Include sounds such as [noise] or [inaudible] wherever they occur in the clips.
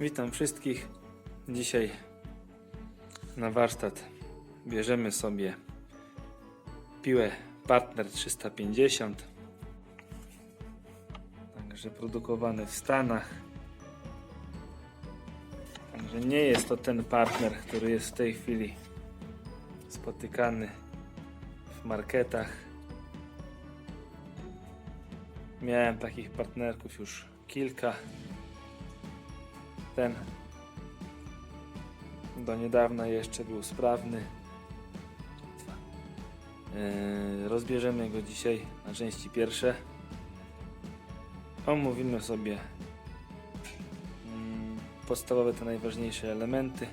Witam wszystkich. Dzisiaj na warsztat bierzemy sobie piłę Partner 350. Także produkowany w Stanach. Także nie jest to ten partner, który jest w tej chwili spotykany w marketach. Miałem takich partnerków już kilka. Ten do niedawna jeszcze był sprawny. Yy, rozbierzemy go dzisiaj na części pierwsze. Omówimy sobie mm, podstawowe te najważniejsze elementy.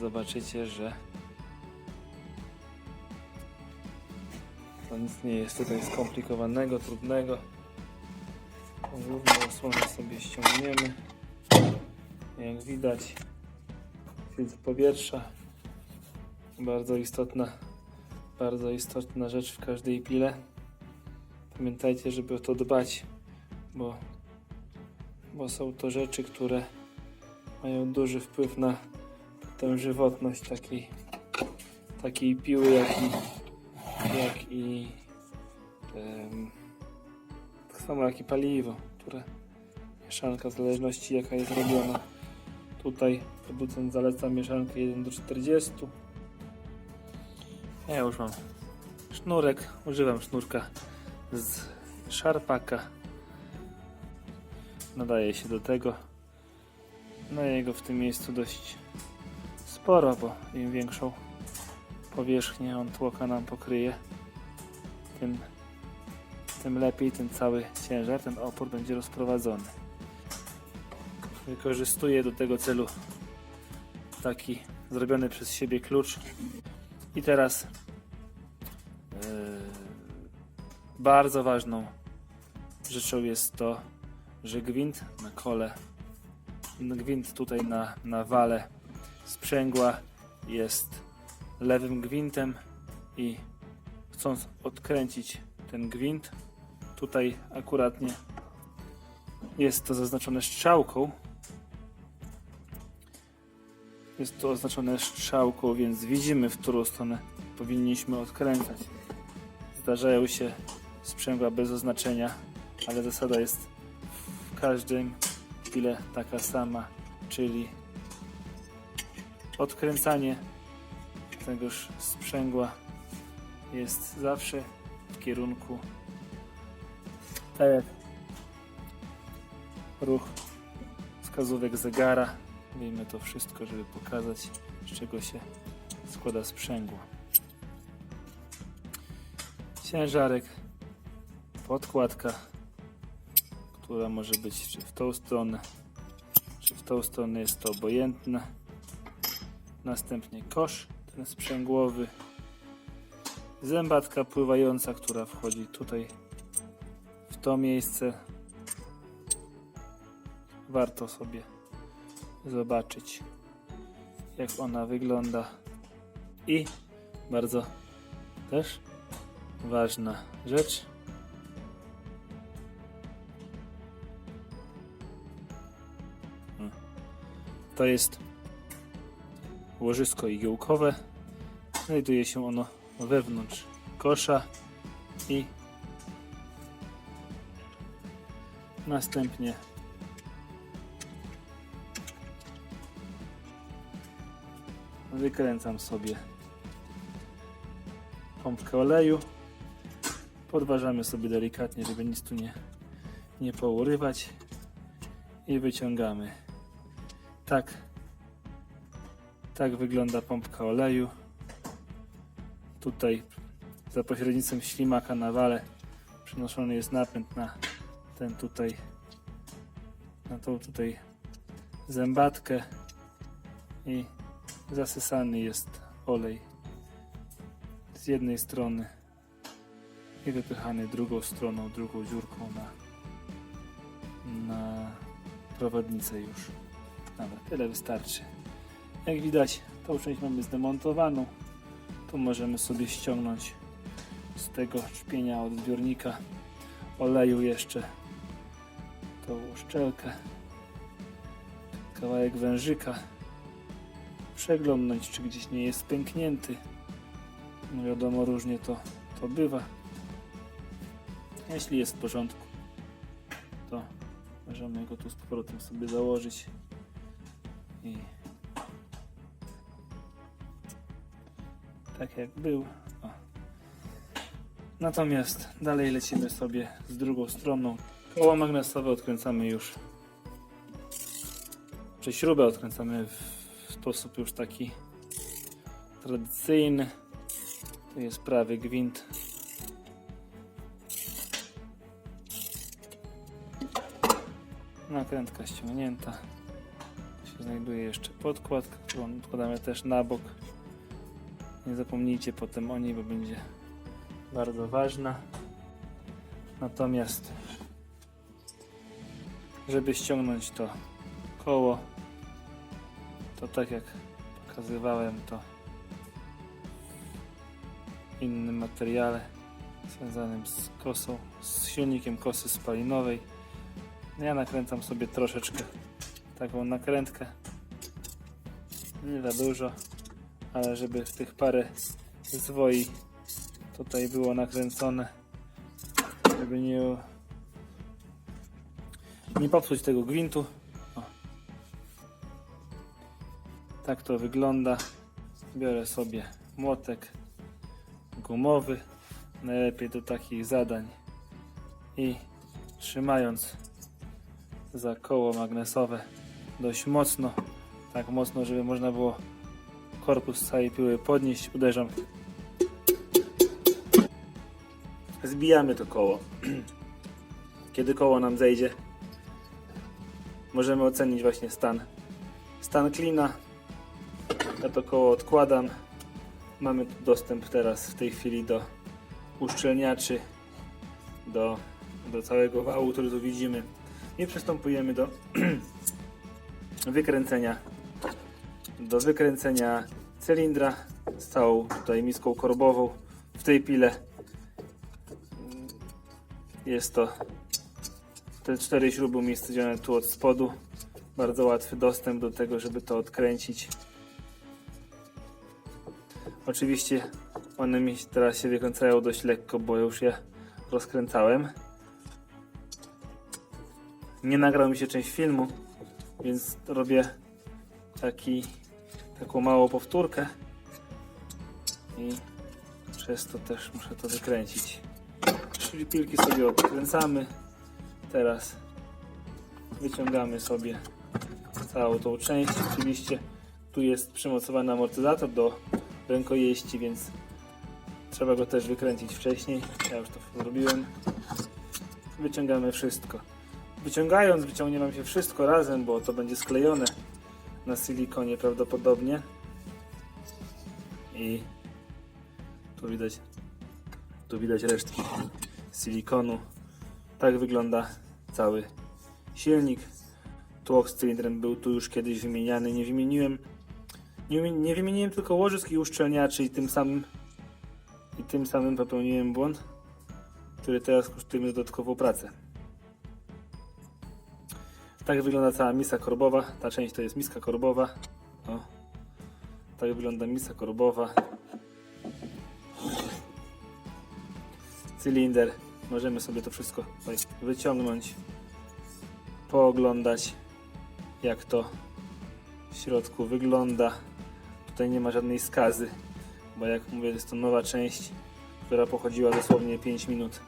Zobaczycie, że to nic nie jest tutaj skomplikowanego, trudnego. Główną osłonę sobie ściągniemy. Jak widać, filtr powietrza. Bardzo istotna, bardzo istotna rzecz w każdej pile. Pamiętajcie, żeby o to dbać, bo, bo są to rzeczy, które mają duży wpływ na tę żywotność takiej, takiej piły, jak i, jak i samo jak i paliwo, które mieszanka w zależności jaka jest robiona. Tutaj producent zaleca mieszankę 1 do 40. Ja już mam sznurek, używam sznurka z szarpaka. Nadaje się do tego. No jego w tym miejscu dość sporo, bo im większą powierzchnię on tłoka nam pokryje, tym tym lepiej ten cały ciężar, ten opór będzie rozprowadzony. Wykorzystuję do tego celu taki zrobiony przez siebie klucz. I teraz yy, bardzo ważną rzeczą jest to, że gwint na kole, gwint tutaj na, na wale sprzęgła jest lewym gwintem i chcąc odkręcić ten gwint, tutaj akuratnie jest to zaznaczone strzałką. Jest to oznaczone strzałką, więc widzimy, w którą stronę powinniśmy odkręcać. Zdarzają się sprzęgła bez oznaczenia, ale zasada jest w każdym chwilę taka sama, czyli odkręcanie tegoż sprzęgła jest zawsze w kierunku ruch wskazówek zegara. Wyjmę to wszystko, żeby pokazać, z czego się składa sprzęgło. Ciężarek, podkładka, która może być czy w tą stronę, czy w tą stronę jest to obojętne. Następnie kosz, ten sprzęgłowy, zębatka pływająca, która wchodzi tutaj to miejsce. Warto sobie zobaczyć, jak ona wygląda. I bardzo też ważna rzecz. To jest łożysko igiełkowe. Znajduje się ono wewnątrz kosza i następnie. Wykręcam sobie pompkę oleju. Podważamy sobie delikatnie, żeby nic tu nie, nie pourywać. I wyciągamy. Tak tak wygląda pompka oleju. Tutaj za pośrednictwem ślimaka na wale przenoszony jest napęd na ten tutaj na tą tutaj zębatkę i zasysany jest olej z jednej strony i wypychany drugą stroną, drugą dziurką na, na prowadnicę już. Dobra, tyle wystarczy. Jak widać, tą część mamy zdemontowaną. Tu możemy sobie ściągnąć z tego szpienia od zbiornika oleju jeszcze tą uszczelkę kawałek wężyka, przeglądnąć, czy gdzieś nie jest pęknięty. No wiadomo, różnie to, to bywa. Jeśli jest w porządku, to możemy go tu z powrotem sobie założyć i tak jak był. O. Natomiast dalej lecimy sobie z drugą stroną. Koło magnesowe odkręcamy już. Czy śrubę odkręcamy w sposób już taki tradycyjny. To jest prawy gwint. Nakrętka ściągnięta. Tu się znajduje jeszcze podkładka, którą odkładamy też na bok. Nie zapomnijcie potem o niej, bo będzie bardzo ważna. Natomiast, żeby ściągnąć to koło, to tak jak pokazywałem to w innym materiale związanym z kosą, z silnikiem kosy spalinowej. Ja nakręcam sobie troszeczkę taką nakrętkę. Nie za dużo, ale żeby w tych parę zwoi tutaj było nakręcone, żeby nie nie popsuć tego gwintu. O. Tak to wygląda. Biorę sobie młotek gumowy, najlepiej do takich zadań i trzymając za koło magnesowe dość mocno, tak mocno, żeby można było korpus całej piły podnieść, uderzam. Zbijamy to koło. [clears throat] Kiedy koło nam zejdzie, możemy ocenić właśnie stan. Stan klina. Ja to koło odkładam. Mamy tu dostęp teraz w tej chwili do uszczelniaczy, do, do całego wału, który tu widzimy. I przystępujemy do [clears throat] wykręcenia do wykręcenia cylindra z całą tutaj miską korbową w tej pile jest to te cztery śruby umiejscowione tu od spodu bardzo łatwy dostęp do tego, żeby to odkręcić oczywiście one mi teraz się wykręcają dość lekko, bo już je rozkręcałem nie nagrał mi się część filmu więc robię taki, taką małą powtórkę i przez to też muszę to wykręcić. Czyli pilki sobie odkręcamy. Teraz wyciągamy sobie całą tą część. Oczywiście tu jest przymocowany amortyzator do rękojeści, więc trzeba go też wykręcić wcześniej. Ja już to zrobiłem. Wyciągamy wszystko. Wyciągając, wyciągnie nam się wszystko razem, bo to będzie sklejone na silikonie prawdopodobnie. I tu widać, tu widać resztki silikonu. Tak wygląda cały silnik. Tłok z cylindrem był tu już kiedyś wymieniany. Nie wymieniłem, nie, nie wymieniłem tylko łożysk i uszczelniaczy i tym samym i tym samym popełniłem błąd, który teraz kosztuje dodatkową pracę. Tak wygląda cała misa korbowa. Ta część to jest miska korbowa. O. Tak wygląda misa korbowa. Cylinder. Możemy sobie to wszystko wyciągnąć. Pooglądać jak to w środku wygląda. Tutaj nie ma żadnej skazy, bo jak mówię, jest to nowa część, która pochodziła dosłownie 5 minut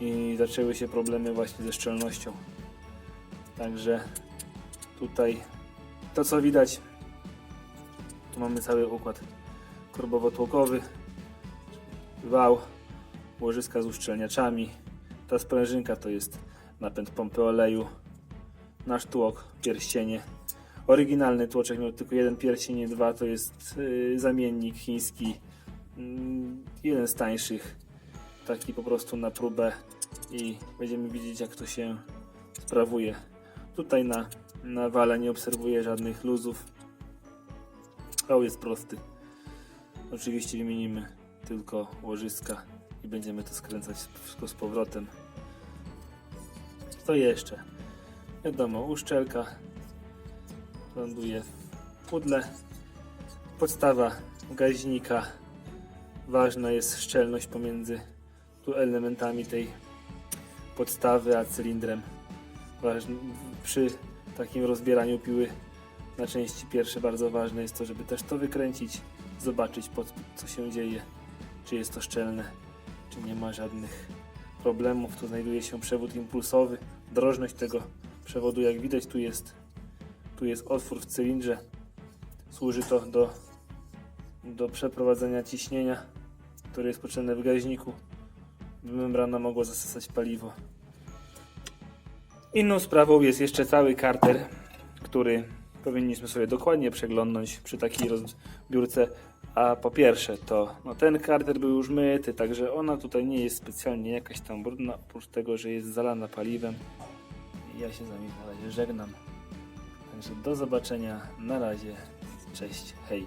i zaczęły się problemy właśnie ze szczelnością. Także tutaj to co widać, tu mamy cały układ korbowo-tłokowy, wał, łożyska z uszczelniaczami. Ta sprężynka to jest napęd pompy oleju, nasz tłok, pierścienie. Oryginalny tłoczek miał tylko jeden pierścień, dwa, to jest yy, zamiennik chiński, yy, jeden z tańszych, taki po prostu na próbę i będziemy widzieć jak to się sprawuje. Tutaj na, na wale nie obserwuję żadnych luzów. Wał jest prosty. Oczywiście wymienimy tylko łożyska będziemy to skręcać wszystko z powrotem. Co jeszcze? Wiadomo, uszczelka ląduje w pudle. Podstawa gaźnika. Ważna jest szczelność pomiędzy tu elementami tej podstawy a cylindrem. Ważny, przy takim rozbieraniu piły na części pierwsze bardzo ważne jest to, żeby też to wykręcić, zobaczyć co się dzieje, czy jest to szczelne, nie ma żadnych problemów. Tu znajduje się przewód impulsowy, drożność tego przewodu jak widać tu jest, tu jest otwór w cylindrze, służy to do, do przeprowadzenia ciśnienia, które jest potrzebne w gaźniku, by membrana mogła zasysać paliwo. Inną sprawą jest jeszcze cały karter, który powinniśmy sobie dokładnie przeglądnąć przy takiej rozbiórce. A po pierwsze to no ten karter był już myty, także ona tutaj nie jest specjalnie jakaś tam brudna, oprócz tego, że jest zalana paliwem. Ja się z wami na razie żegnam. Także do zobaczenia. Na razie. Cześć. Hej.